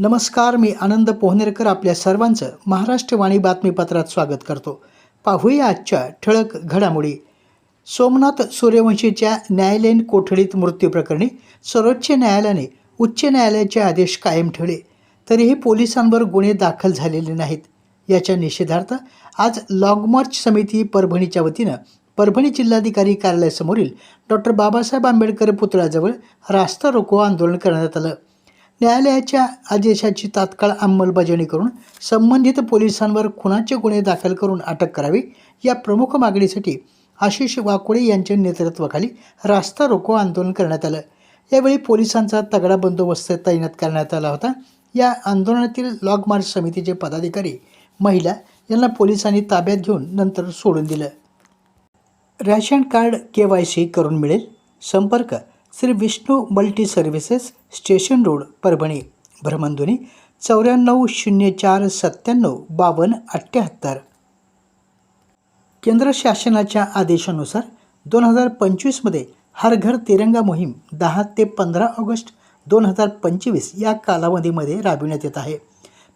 नमस्कार मी आनंद पोहनेरकर आपल्या सर्वांचं महाराष्ट्रवाणी बातमीपत्रात स्वागत करतो. पाहूया आजच्या ठळक घडामोडी. सोमनाथ सूर्यवंशीच्या न्यायालयीन कोठडीत मृत्यूप्रकरणी सर्वोच्च न्यायालयाने उच्च न्यायालयाचे आदेश कायम ठेवले तरीही पोलिसांवर गुन्हे दाखल झालेले नाहीत. याच्या निषेधार्थ आज लॉंग मार्च समिती परभणीच्या वतीनं परभणी जिल्हाधिकारी कार्यालयासमोरील डॉक्टर बाबासाहेब आंबेडकर पुतळ्याजवळ रास्ता रोको आंदोलन करण्यात आलं. न्यायालयाच्या आदेशाची तात्काळ अंमलबजावणी करून संबंधित पोलिसांवर खुनाचे गुन्हे दाखल करून अटक करावी या प्रमुख मागणीसाठी आशिष वाकोडे यांच्या नेतृत्वाखाली रास्ता रोको आंदोलन करण्यात आलं. यावेळी पोलिसांचा तगडा बंदोबस्त तैनात करण्यात आला होता. या आंदोलनातील लॉग मार्च समितीचे पदाधिकारी महिला यांना पोलिसांनी ताब्यात घेऊन नंतर सोडून दिलं. Ration card K Y C करून मिळेल. संपर्क Shri Vishnu multi services station road Parbhani. भ्रमणध्वनी चौऱ्याण्णव शून्य चार सत्त्याण्णव बावन्न अठ्ठ्याहत्तर केंद्र शासनाच्या आदेशानुसार दोन हजार पंचवीसमध्ये हर घर तिरंगा मोहीम दहा ते पंधरा ऑगस्ट दोन हजार पंचवीस या कालावधीमध्ये राबविण्यात येत आहे.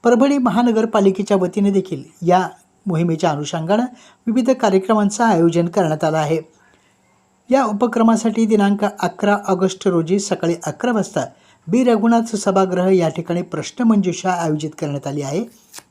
परभणी महानगरपालिकेच्या वतीने देखील या मोहिमेच्या अनुषंगानं विविध कार्यक्रमांचं आयोजन करण्यात आलं आहे. या उपक्रमासाठी दिनांक अकरा ऑगस्ट रोजी सकाळी अकरा वाजता बी. रघुनाथ सभागृह या ठिकाणी प्रश्नमंजुषा आयोजित करण्यात आली आहे.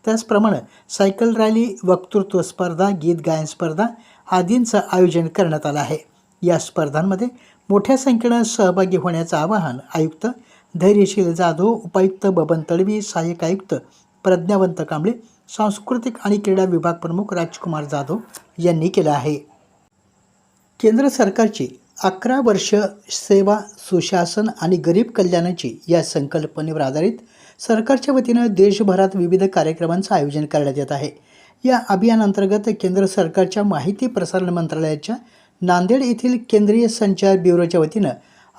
त्याचप्रमाणे सायकल रॅली वक्तृत्व स्पर्धा गीत गायन स्पर्धा आदींचं आयोजन करण्यात आलं आहे. या स्पर्धांमध्ये मोठ्या संख्येनं सहभागी होण्याचं आवाहन आयुक्त धैर्यशील जाधव उपायुक्त बबन तडवी सहाय्यक आयुक्त प्रज्ञावंत कांबळे सांस्कृतिक आणि क्रीडा विभाग प्रमुख राजकुमार जाधव यांनी केलं आहे. केंद्र सरकारची अकरा वर्ष सेवा सुशासन आणि गरीब कल्याणाची या संकल्पनेवर आधारित सरकारच्या वतीनं देशभरात विविध कार्यक्रमांचं आयोजन करण्यात येत आहे. या अभियानांतर्गत केंद्र सरकारच्या माहिती प्रसारण मंत्रालयाच्या नांदेड येथील केंद्रीय संचार ब्युरोच्या वतीनं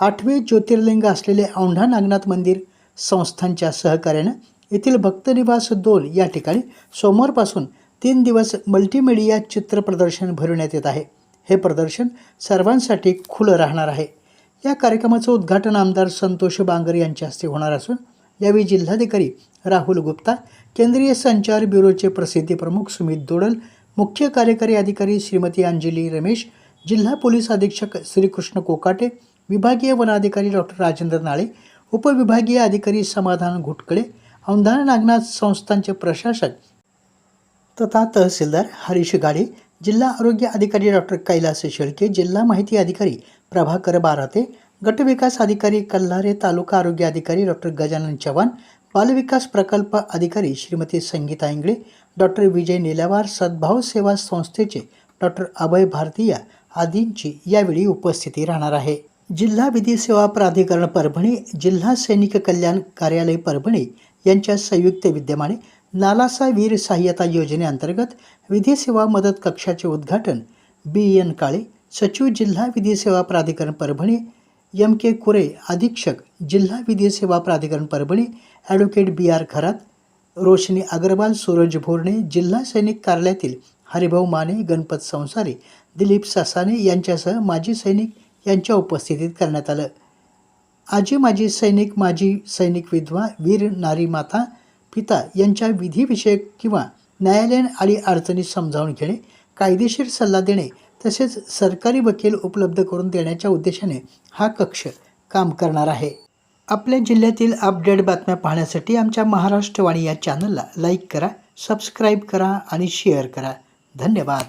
आठवे ज्योतिर्लिंग असलेले औंढा नागनाथ मंदिर संस्थांच्या सहकार्यानं येथील भक्तनिवास दोन या ठिकाणी सोमवारपासून तीन दिवस मल्टीमीडिया चित्र प्रदर्शन भरवण्यात येत आहे. हे प्रदर्शन सर्वांसाठी खुलं राहणार आहे. या कार्यक्रमाचं उद्घाटन आमदार संतोष बांगर यांच्या हस्ते होणार असून यावेळी जिल्हाधिकारी राहुल गुप्ता केंद्रीय संचार ब्युरोचे प्रसिद्धी प्रमुख सुमित दोडल मुख्य कार्यकारी अधिकारी श्रीमती अंजली रमेश जिल्हा पोलीस अधीक्षक श्रीकृष्ण कोकाटे विभागीय वनाधिकारी डॉक्टर राजेंद्र नाळे उपविभागीय अधिकारी समाधान घुटकळे औंधा नागनाथ संस्थांचे प्रशासक तथा तहसीलदार हरीश गाडे जिल्हा आरोग्य अधिकारी डॉक्टर कैलास शेळके जिल्हा माहिती अधिकारी प्रभाकर बाराते गटविकास अधिकारी कल्हारे तालुका आरोग्य अधिकारी डॉक्टर गजानन चव्हाण बालविकास प्रकल्प अधिकारी श्रीमती संगीता इंगळे डॉक्टर विजय निलावार सद्भाव सेवा संस्थेचे डॉक्टर अभय भारतीया आदींची यावेळी उपस्थिती राहणार आहे. जिल्हा विधी सेवा प्राधिकरण परभणी जिल्हा सैनिक कल्याण कार्यालय परभणी यांच्या संयुक्त विद्यमाने नालासा वीर सहाय्यता योजनेअंतर्गत विधी सेवा मदत कक्षाचे उद्घाटन बी एन काळे सचिव जिल्हा विधी सेवा प्राधिकरण परभणी एम के कुरे अधीक्षक जिल्हा विधी सेवा प्राधिकरण Parbhani advocate B R Kharat Roshni Agarwal Suraj Bhorane जिल्हा सैनिक कार्यालयातील हरिभाऊ माने गणपत संसारे दिलीप ससाने यांच्यासह माजी सैनिक यांच्या उपस्थितीत करण्यात आलं. आजी माजी सैनिक माजी सैनिक विधवा वीर नारी माता पिता यांच्या विधीविषयक किंवा न्यायालयीन आली अडचणी समजावून घेणे कायदेशीर सल्ला देणे तसेच सरकारी वकील उपलब्ध करून देण्याच्या उद्देशाने हा कक्ष काम करणार आहे. आपल्या जिल्ह्यातील अपडेट बातम्या पाहण्यासाठी आमच्या महाराष्ट्रवाणी या चॅनलला लाईक करा सबस्क्राईब करा आणि शेअर करा. धन्यवाद.